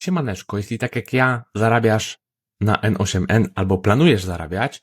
Siemaneczko, jeśli tak jak ja zarabiasz na N8N albo planujesz zarabiać,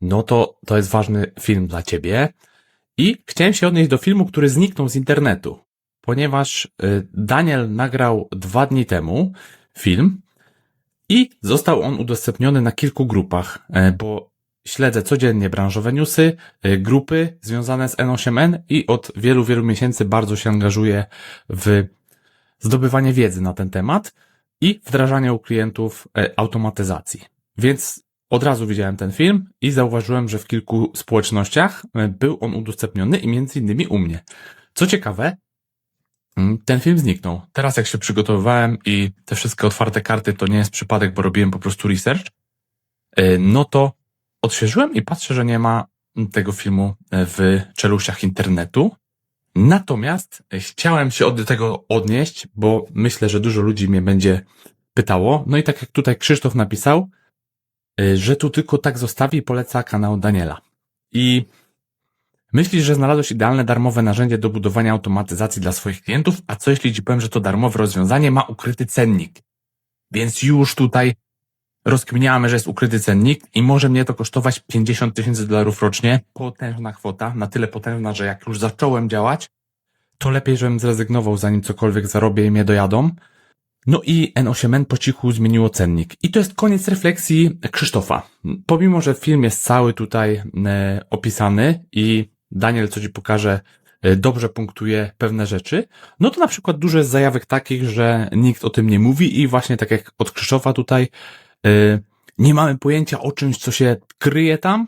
no to to jest ważny film dla ciebie. I chciałem się odnieść do filmu, który zniknął z internetu, ponieważ y, Daniel nagrał dwa dni temu film i został on udostępniony na kilku grupach, e, bo śledzę codziennie branżowe newsy, y, grupy związane z N8N i od wielu, wielu miesięcy bardzo się angażuję w zdobywanie wiedzy na ten temat i wdrażanie u klientów e, automatyzacji. Więc od razu widziałem ten film i zauważyłem, że w kilku społecznościach e, był on udostępniony i między innymi u mnie. Co ciekawe, mm, ten film zniknął. Teraz jak się przygotowywałem i te wszystkie otwarte karty to nie jest przypadek, bo robiłem po prostu research, e, no to odświeżyłem i patrzę, że nie ma tego filmu w czeluściach internetu. Natomiast chciałem się od tego odnieść, bo myślę, że dużo ludzi mnie będzie pytało. No i tak jak tutaj Krzysztof napisał, y, że tu tylko tak zostawi i poleca kanał Daniela. I myślisz, że znalazłeś idealne darmowe narzędzie do budowania automatyzacji dla swoich klientów, a co jeśli ci powiem, że to darmowe rozwiązanie ma ukryty cennik? Więc już tutaj rozkminiamy, że jest ukryty cennik i może mnie to kosztować 50 tysięcy dolarów rocznie. Potężna kwota, na tyle potężna, że jak już zacząłem działać, to lepiej, żebym zrezygnował, zanim cokolwiek zarobię i mnie dojadą. No i N8N po cichu zmieniło cennik. I to jest koniec refleksji Krzysztofa. Pomimo, że film jest cały tutaj e, opisany i Daniel, co ci pokaże, dobrze punktuje pewne rzeczy, no to na przykład dużo jest zajawek takich, że nikt o tym nie mówi i właśnie tak jak od Krzysztofa tutaj nie mamy pojęcia o czymś, co się kryje tam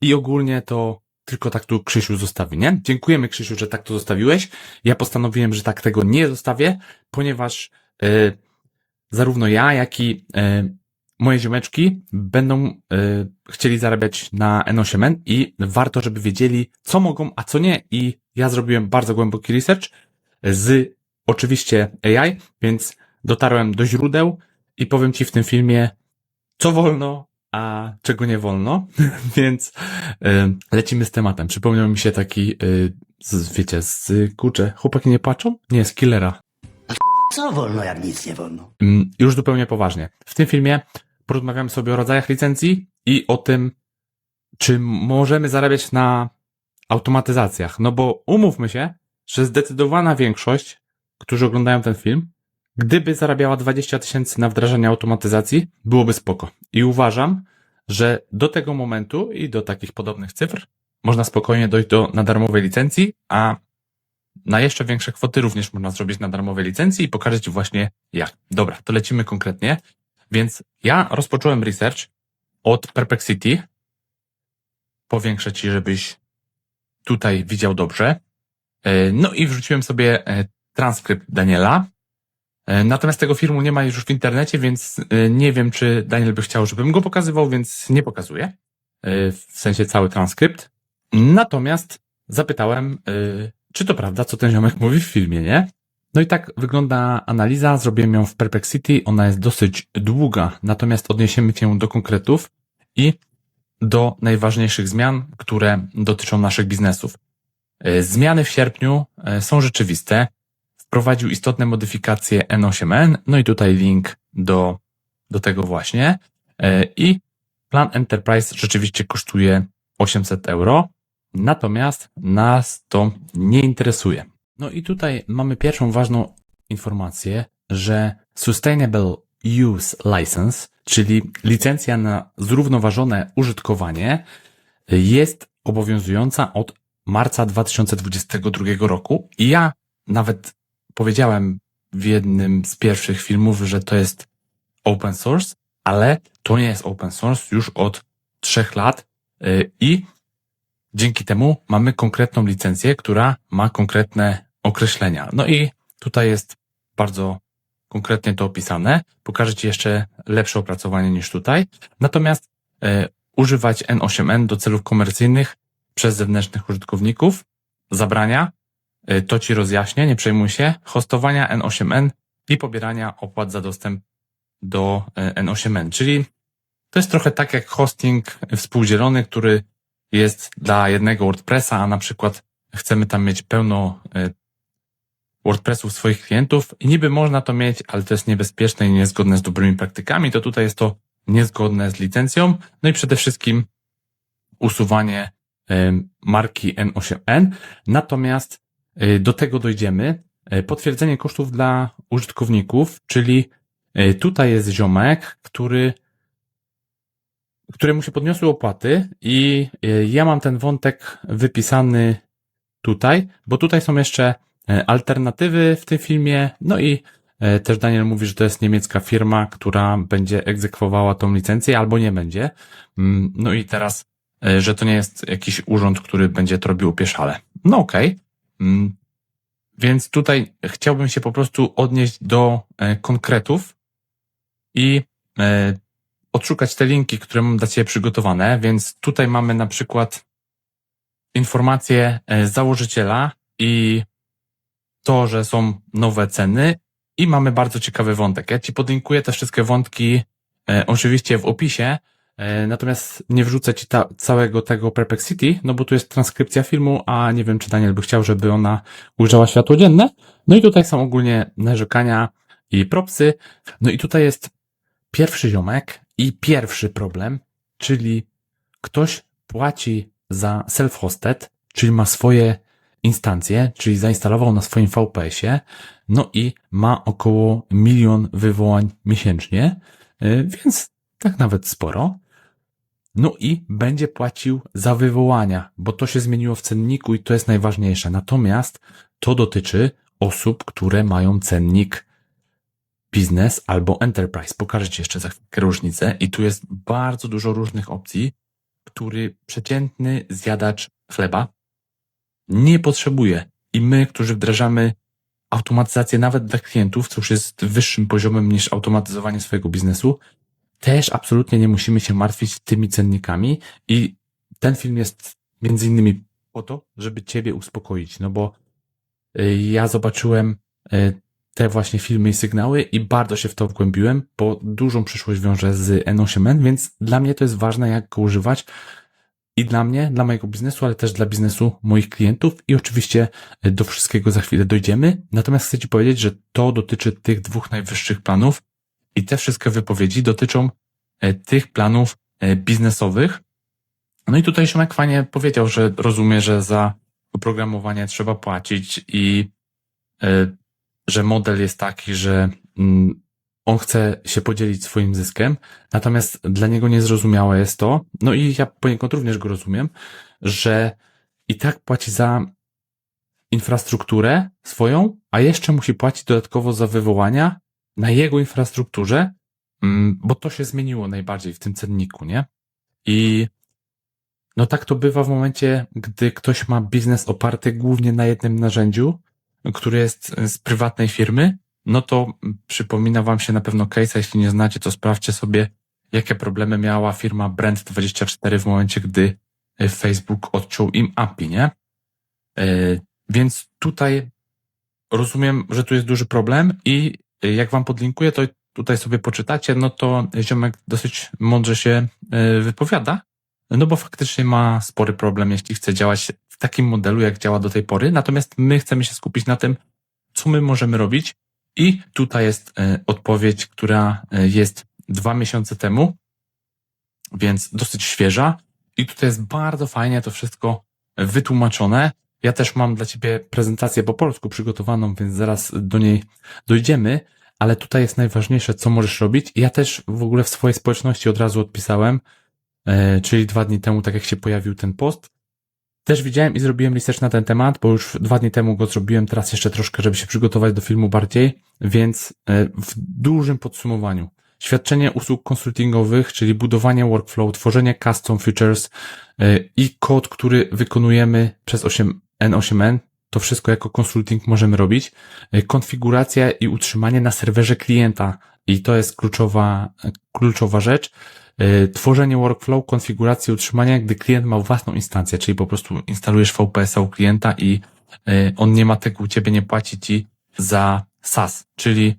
i ogólnie to tylko tak tu Krzysiu zostawi, nie? Dziękujemy Krzysiu, że tak to zostawiłeś. Ja postanowiłem, że tak tego nie zostawię, ponieważ E, zarówno ja, jak i e, moje ziomeczki będą e, chcieli zarabiać na N8N i warto, żeby wiedzieli, co mogą, a co nie. I ja zrobiłem bardzo głęboki research z oczywiście AI, więc dotarłem do źródeł i powiem Ci w tym filmie, co wolno, a czego nie wolno, więc lecimy z tematem. Przypomniał mi się taki, z, wiecie, z, kurczę, chłopaki nie płaczą? Nie, z Killera. Co wolno, jak nic nie wolno? Mm, Już zupełnie poważnie. W tym filmie porozmawiamy sobie o rodzajach licencji i o tym, czy możemy zarabiać na automatyzacjach. No bo umówmy się, że zdecydowana większość, którzy oglądają ten film, gdyby zarabiała 20 tysięcy na wdrażanie automatyzacji, byłoby spoko. I uważam, że do tego momentu i do takich podobnych cyfr można spokojnie dojść do na darmowej licencji, a na jeszcze większe kwoty również można zrobić na darmowej licencji i pokażę Ci właśnie jak. Dobra, to lecimy konkretnie. Więc ja rozpocząłem research od Perplexity. Powiększę Ci, żebyś tutaj widział dobrze. E, no i wrzuciłem sobie e, transkrypt Daniela. E, natomiast tego filmu nie ma już w internecie, więc nie wiem, czy Daniel by chciał, żebym go pokazywał, więc nie pokazuję. W sensie cały transkrypt. Natomiast zapytałem czy to prawda, co ten ziomek mówi w filmie, nie? No i tak wygląda analiza, zrobiłem ją w Perplexity, ona jest dosyć długa, natomiast odniesiemy się do konkretów i do najważniejszych zmian, które dotyczą naszych biznesów. E, zmiany w sierpniu e, są rzeczywiste. Wprowadził istotne modyfikacje N8N, no i tutaj link do, do tego właśnie. E, I plan Enterprise rzeczywiście kosztuje 800 euro. Natomiast nas to nie interesuje. No i tutaj mamy pierwszą ważną informację, że Sustainable Use License, czyli licencja na zrównoważone użytkowanie, jest obowiązująca od marca 2022 roku. I ja nawet powiedziałem w jednym z pierwszych filmów, że to jest open source, ale to nie jest open source już od trzech lat y, i Dzięki temu mamy konkretną licencję, która ma konkretne określenia. No i tutaj jest bardzo konkretnie to opisane. Pokażę Ci jeszcze lepsze opracowanie niż tutaj. Natomiast e, używać N8N do celów komercyjnych przez zewnętrznych użytkowników zabrania, to Ci rozjaśnię, nie przejmuj się, hostowania N8N i pobierania opłat za dostęp do e, N8N. Czyli to jest trochę tak jak hosting współdzielony, który jest dla jednego WordPressa, a na przykład chcemy tam mieć pełno e, WordPressów swoich klientów i niby można to mieć, ale to jest niebezpieczne i niezgodne z dobrymi praktykami, to tutaj jest to niezgodne z licencją, no i przede wszystkim usuwanie marki N8N. Natomiast y, do tego dojdziemy. Y, Potwierdzenie kosztów dla użytkowników, czyli y, tutaj jest ziomek, który któremu się podniosły opłaty i ja mam ten wątek wypisany tutaj, bo tutaj są jeszcze e, alternatywy w tym filmie, no i e, też Daniel mówi, że to jest niemiecka firma, która będzie egzekwowała tą licencję albo nie będzie. Mm, No i teraz, e, że to nie jest jakiś urząd, który będzie to robił pieszale. No okej. Mm, Więc tutaj chciałbym się po prostu odnieść do e, konkretów i e, odszukać te linki, które mam dla Ciebie przygotowane, więc tutaj mamy na przykład informacje e, założyciela i to, że są nowe ceny. I mamy bardzo ciekawy wątek. Ja Ci podlinkuję te wszystkie wątki oczywiście w opisie, natomiast nie wrzucę Ci ta, całego tego Perplexity, no bo tu jest transkrypcja filmu, a nie wiem, czy Daniel by chciał, żeby ona ujrzała światło dzienne. No i tutaj są ogólnie narzekania i propsy. No i tutaj jest pierwszy ziomek i pierwszy problem, czyli ktoś płaci za self-hosted, czyli ma swoje instancje, czyli zainstalował na swoim VPS-ie, no i ma około milion wywołań miesięcznie, yy, więc tak nawet sporo. No i będzie płacił za wywołania, bo to się zmieniło w cenniku i to jest najważniejsze. Natomiast to dotyczy osób, które mają cennik biznes albo enterprise. Pokażę Ci jeszcze za chwilkę różnicę i tu jest bardzo dużo różnych opcji, który przeciętny zjadacz chleba nie potrzebuje. I my, którzy wdrażamy automatyzację nawet dla klientów, co już jest wyższym poziomem niż automatyzowanie swojego biznesu, też absolutnie nie musimy się martwić tymi cennikami i ten film jest między innymi po to, żeby Ciebie uspokoić, no bo y, ja zobaczyłem y, te właśnie filmy i sygnały i bardzo się w to wgłębiłem, bo dużą przyszłość wiąże z N8N, więc dla mnie to jest ważne, jak go używać i dla mnie, dla mojego biznesu, ale też dla biznesu moich klientów i oczywiście y, do wszystkiego za chwilę dojdziemy. Natomiast chcę Ci powiedzieć, że to dotyczy tych dwóch najwyższych planów i te wszystkie wypowiedzi dotyczą e, tych planów e, biznesowych. No i tutaj Szymek fajnie powiedział, że rozumie, że za oprogramowanie trzeba płacić i e, że model jest taki, że mm, on chce się podzielić swoim zyskiem, natomiast dla niego niezrozumiałe jest to, no i ja poniekąd również go rozumiem, że i tak płaci za infrastrukturę swoją, a jeszcze musi płacić dodatkowo za wywołania na jego infrastrukturze, mm, bo to się zmieniło najbardziej w tym cenniku, nie? I no tak to bywa w momencie, gdy ktoś ma biznes oparty głównie na jednym narzędziu, który jest z prywatnej firmy, no to przypomina wam się na pewno case, jeśli nie znacie, to sprawdźcie sobie, jakie problemy miała firma Brand24 w momencie, gdy e, Facebook odciął im API, nie? E, Więc tutaj rozumiem, że tu jest duży problem i e, jak wam podlinkuję, to tutaj sobie poczytacie, no to ziomek dosyć mądrze się e, wypowiada, no bo faktycznie ma spory problem, jeśli chce działać w takim modelu, jak działa do tej pory. Natomiast my chcemy się skupić na tym, co my możemy robić. I tutaj jest e, odpowiedź, która e, jest dwa miesiące temu, więc dosyć świeża. I tutaj jest bardzo fajnie to wszystko wytłumaczone. Ja też mam dla Ciebie prezentację po polsku przygotowaną, więc zaraz do niej dojdziemy, ale tutaj jest najważniejsze, co możesz robić. Ja też w ogóle w swojej społeczności od razu odpisałem, e, czyli dwa dni temu, tak jak się pojawił ten post. Też widziałem i zrobiłem research na ten temat, bo już dwa dni temu go zrobiłem, teraz jeszcze troszkę, żeby się przygotować do filmu bardziej, więc e, w dużym podsumowaniu. Świadczenie usług konsultingowych, czyli budowanie workflow, tworzenie custom features e, i kod, który wykonujemy przez 8, N8N, to wszystko jako konsulting możemy robić. E, Konfiguracja i utrzymanie na serwerze klienta i to jest kluczowa, kluczowa rzecz. E, Tworzenie workflow, konfiguracji, utrzymania, gdy klient ma własną instancję, czyli po prostu instalujesz VPS-a u klienta i e, on nie ma tego u ciebie, nie płaci ci za SaaS, czyli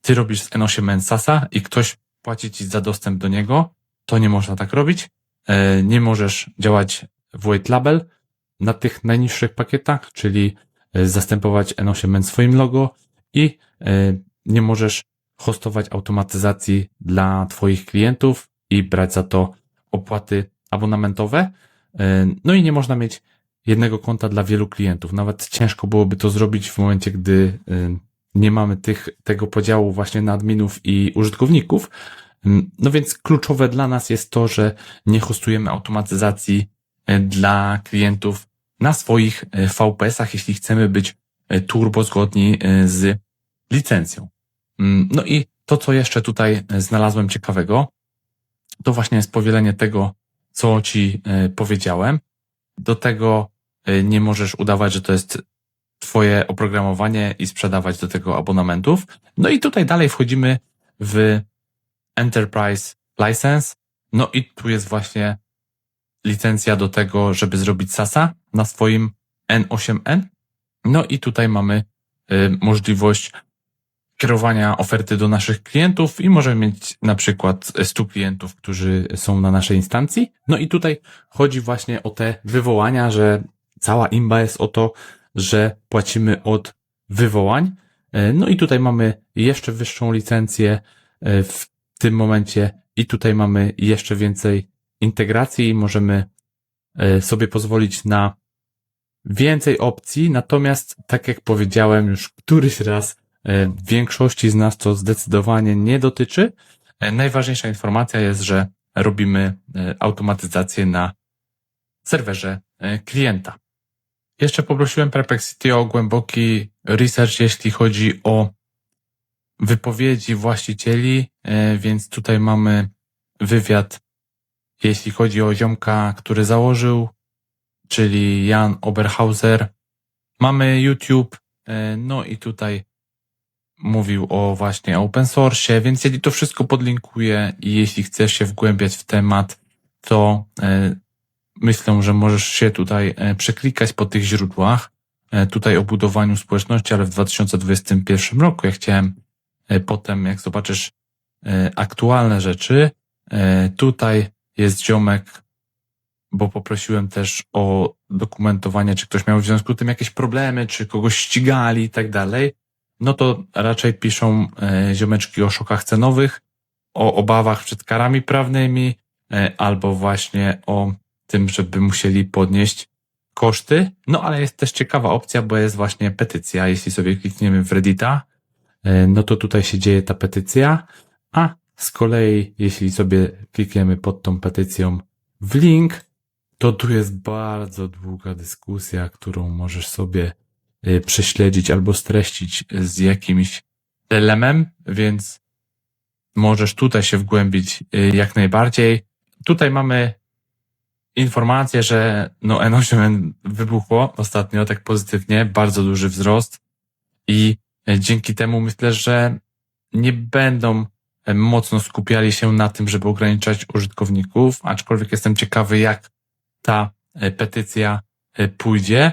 ty robisz z N8N SaaSa i ktoś płaci ci za dostęp do niego, to nie można tak robić. E, Nie możesz działać w white label na tych najniższych pakietach, czyli e, zastępować N8N swoim logo i e, nie możesz hostować automatyzacji dla Twoich klientów i brać za to opłaty abonamentowe. E, No i nie można mieć jednego konta dla wielu klientów. Nawet ciężko byłoby to zrobić w momencie, gdy nie mamy tych, tego podziału właśnie na adminów i użytkowników. Mm, No więc kluczowe dla nas jest to, że nie hostujemy automatyzacji dla klientów na swoich e, VPS-ach, jeśli chcemy być e, turbo zgodni e, z licencją. Mm, No i to, co jeszcze tutaj znalazłem ciekawego, to właśnie jest powielenie tego, co Ci powiedziałem. Do tego nie możesz udawać, że to jest Twoje oprogramowanie i sprzedawać do tego abonamentów. No i tutaj dalej wchodzimy w Enterprise License. No i tu jest właśnie licencja do tego, żeby zrobić SASA na swoim N8N. No i tutaj mamy y, możliwość kierowania oferty do naszych klientów i możemy mieć na przykład 100 klientów, którzy są na naszej instancji. No i tutaj chodzi właśnie o te wywołania, że cała imba jest o to, że płacimy od wywołań. E, No i tutaj mamy jeszcze wyższą licencję e, w tym momencie i tutaj mamy jeszcze więcej integracji możemy e, sobie pozwolić na więcej opcji, natomiast tak jak powiedziałem już któryś raz, e, większości z nas to zdecydowanie nie dotyczy. E, Najważniejsza informacja jest, że robimy automatyzację na serwerze klienta. Jeszcze poprosiłem Perplexity o głęboki research, jeśli chodzi o wypowiedzi właścicieli, więc tutaj mamy wywiad, jeśli chodzi o ziomka, który założył, czyli Jan Oberhauser. Mamy YouTube, e, no i tutaj mówił o właśnie open source, więc ja to wszystko podlinkuję i jeśli chcesz się wgłębiać w temat, to e, myślę, że możesz się tutaj e, przeklikać po tych źródłach. Tutaj o budowaniu społeczności, ale w 2021 roku. Ja chciałem potem, jak zobaczysz aktualne rzeczy, tutaj jest ziomek, bo poprosiłem też o dokumentowanie, czy ktoś miał w związku z tym jakieś problemy, czy kogoś ścigali i tak dalej. No to raczej piszą e, ziomeczki o szokach cenowych, o obawach przed karami prawnymi, e, albo właśnie o tym, żeby musieli podnieść koszty. No ale jest też ciekawa opcja, bo jest właśnie petycja. Jeśli sobie klikniemy w Reddita, e, no to tutaj się dzieje ta petycja, a z kolei jeśli sobie klikniemy pod tą petycją w link, to tu jest bardzo długa dyskusja, którą możesz sobie e, prześledzić albo streścić z jakimś elemem, więc możesz tutaj się wgłębić e, jak najbardziej. Tutaj mamy informację, że no N8 wybuchło ostatnio tak pozytywnie, bardzo duży wzrost i e, dzięki temu myślę, że nie będą mocno skupiali się na tym, żeby ograniczać użytkowników, aczkolwiek jestem ciekawy, jak ta e, petycja e, pójdzie.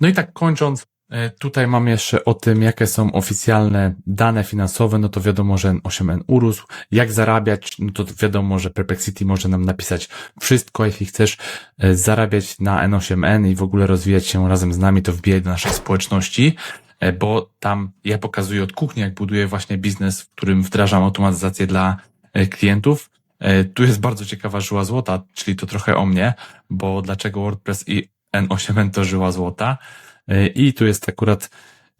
No i tak kończąc, e, tutaj mam jeszcze o tym, jakie są oficjalne dane finansowe, no to wiadomo, że N8N urósł. Jak zarabiać, no to wiadomo, że Perplexity może nam napisać wszystko. Jeśli chcesz zarabiać na N8N i w ogóle rozwijać się razem z nami, to wbijaj do naszej społeczności, bo tam ja pokazuję od kuchni, jak buduję właśnie biznes, w którym wdrażam automatyzację dla e, klientów. E, Tu jest bardzo ciekawa żyła złota, czyli to trochę o mnie, bo dlaczego WordPress i N8N to żyła złota. E, I tu jest akurat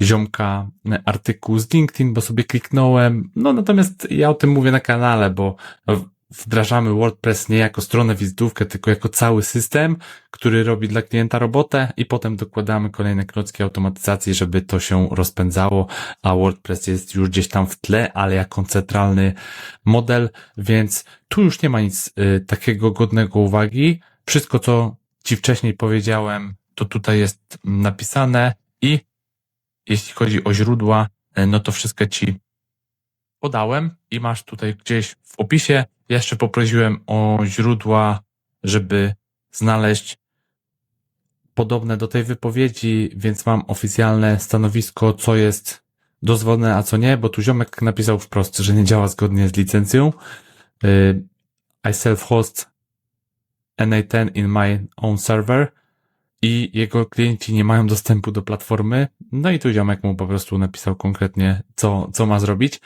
ziomka e, artykuł z LinkedIn, bo sobie kliknąłem. No natomiast ja o tym mówię na kanale, bo wdrażamy WordPress nie jako stronę wizytówkę, tylko jako cały system, który robi dla klienta robotę i potem dokładamy kolejne klocki automatyzacji, żeby to się rozpędzało, a WordPress jest już gdzieś tam w tle, ale jako centralny model, więc tu już nie ma nic y, takiego godnego uwagi. Wszystko, co Ci wcześniej powiedziałem, to tutaj jest napisane i jeśli chodzi o źródła, y, no to wszystko Ci podałem i masz tutaj gdzieś w opisie. Jeszcze poprosiłem o źródła, żeby znaleźć podobne do tej wypowiedzi, więc mam oficjalne stanowisko, co jest dozwolone, a co nie, bo tu ziomek napisał wprost, że nie działa zgodnie z licencją. Y, I self-host NA10 in my own server i jego klienci nie mają dostępu do platformy. No i tu ziomek mu po prostu napisał konkretnie, co, co ma zrobić.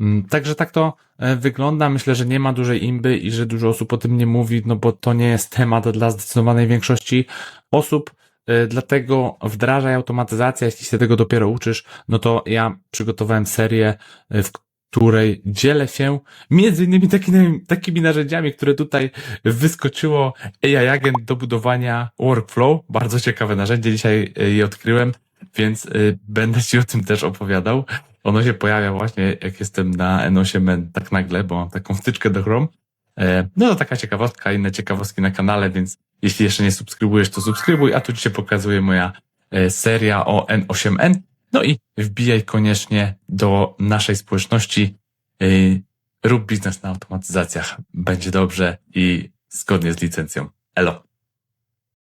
Mm, Także tak to e, wygląda. Myślę, że nie ma dużej imby i że dużo osób o tym nie mówi, no bo to nie jest temat dla zdecydowanej większości osób. E, Dlatego wdrażaj automatyzację, jeśli się tego dopiero uczysz, no to ja przygotowałem serię, e, w której dzielę się między innymi takimi, takimi narzędziami, które tutaj wyskoczyło AI Agent do budowania workflow. Bardzo ciekawe narzędzie, dzisiaj je odkryłem, więc będę Ci o tym też opowiadał. Ono się pojawia właśnie, jak jestem na N8N tak nagle, bo mam taką wtyczkę do Chrome. E, No to taka ciekawostka, inne ciekawostki na kanale, więc jeśli jeszcze nie subskrybujesz, to subskrybuj, a tu Ci się pokazuje moja e, seria o N8N. No i wbijaj koniecznie do naszej społeczności. e, Rób biznes na automatyzacjach. Będzie dobrze i zgodnie z licencją. Elo.